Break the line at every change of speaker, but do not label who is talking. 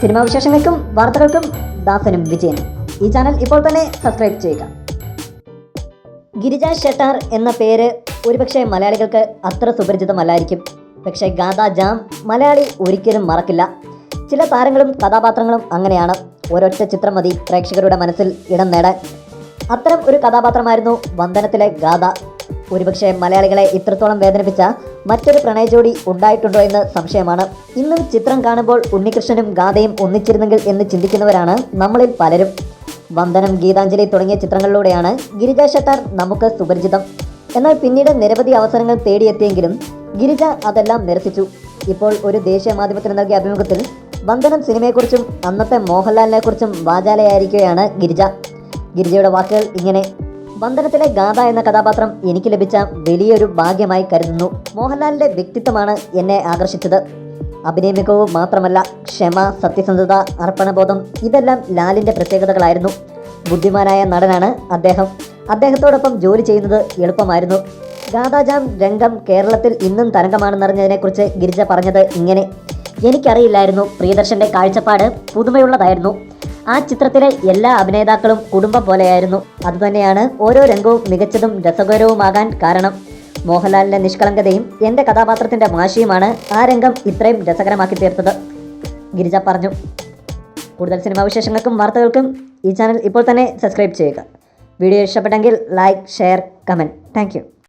Cinema വിശേഷങ്ങൾക്കും വാർത്തകൾക്കും ദാസനും വിജയനും ഈ ചാനൽ ഇപ്പോൾ തന്നെ സബ്സ്ക്രൈബ് ചെയ്യുക. ഗിരിജ ഷെട്ടാർ എന്ന പേര് ഒരുപക്ഷെ മലയാളികൾക്ക് അത്ര സുപരിചിതമല്ലായിരിക്കും. പക്ഷേ ഗാഥ ജാം മലയാളി ഒരിക്കലും മറക്കില്ല. ചില താരങ്ങളും കഥാപാത്രങ്ങളും അങ്ങനെയാണ്. ഒരൊറ്റ ചിത്രം മതി പ്രേക്ഷകരുടെ മനസ്സിൽ ഇടം നേടാൻ. അത്തരം ഒരു കഥാപാത്രമായിരുന്നു വന്ദനത്തിലെ ഗാഥ ഒരുപക്ഷെ മലയാളികളെ ഇത്രത്തോളം വേദനിപ്പിച്ച മറ്റൊരു പ്രണയജോഡി ഉണ്ടായിട്ടുണ്ടോ എന്ന് സംശയമാണ്. ഇന്നും ചിത്രം കാണുമ്പോൾ ഉണ്ണികൃഷ്ണനും ഗാഥയും ഒന്നിച്ചിരുന്നെങ്കിൽ എന്ന് ചിന്തിക്കുന്നവരാണ് നമ്മളിൽ പലരും. വന്ദനം ഗീതാഞ്ജലി തുടങ്ങിയ ചിത്രങ്ങളിലൂടെയാണ് ഗിരിജ ഷട്ടാർ നമുക്ക് സുപരിചിതം. എന്നാൽ പിന്നീട് നിരവധി അവസരങ്ങൾ തേടിയെത്തിയെങ്കിലും ഗിരിജ അതെല്ലാം നിരസിച്ചു. ഇപ്പോൾ ഒരു ദേശീയ മാധ്യമത്തിന് നൽകിയ അഭിമുഖത്തിൽ വന്ദനം സിനിമയെക്കുറിച്ചും അന്നത്തെ മോഹൻലാലിനെക്കുറിച്ചും വാചാലയായിരിക്കുകയാണ് ഗിരിജ. ഗിരിജയുടെ വാക്കുകൾ ഇങ്ങനെ വന്ദനത്തിലെ ഗാഥ എന്ന കഥാപാത്രം എനിക്ക് ലഭിച്ച വലിയൊരു ഭാഗ്യമായി കരുതുന്നു. മോഹൻലാലിന്റെ വ്യക്തിത്വമാണ് എന്നെ ആകർഷിച്ചത്. അഭിനയ മികവ് മാത്രമല്ല ക്ഷമ സത്യസന്ധത അർപ്പണബോധം ഇതെല്ലാം ലാലിന്റെ പ്രത്യേകതകളായിരുന്നു. ബുദ്ധിമാനായ നടനാണ് അദ്ദേഹം. അദ്ദേഹത്തോടൊപ്പം ജോലി ചെയ്യുന്നത് എളുപ്പമായിരുന്നു. ഗാഥാജാം രംഗം കേരളത്തിൽ ഇന്നും തരംഗമാണെന്നറിഞ്ഞതിനെക്കുറിച്ച് ഗിരിജ പറഞ്ഞത് ഇങ്ങനെ. എനിക്കറിയില്ലായിരുന്നു പ്രിയദർശന്റെ കാഴ്ചപ്പാട് പുതുമയുള്ളതായിരുന്നു. ആ ചിത്രത്തിലെ എല്ലാ അഭിനേതാക്കളും കുടുംബം പോലെയായിരുന്നു. അതുതന്നെയാണ് ഓരോ രംഗവും മികച്ചതും രസകരവുമാകാൻ കാരണം. മോഹൻലാലിന്റെ നിഷ്കളങ്കതയും എന്റെ കഥാപാത്രത്തിന്റെ മാശിയുമാണ് ആ രംഗം ഇത്രയും രസകരമാക്കി തീർത്തത്. ഗിരിജ പറഞ്ഞു. കൂടുതൽ സിനിമാ വിശേഷങ്ങൾക്കും വാർത്തകൾക്കും ഈ ചാനൽ ഇപ്പോൾ തന്നെ സബ്സ്ക്രൈബ് ചെയ്യുക. വീഡിയോ ഇഷ്ടപ്പെട്ടെങ്കിൽ ലൈക്ക് ഷെയർ കമന്റ്. താങ്ക്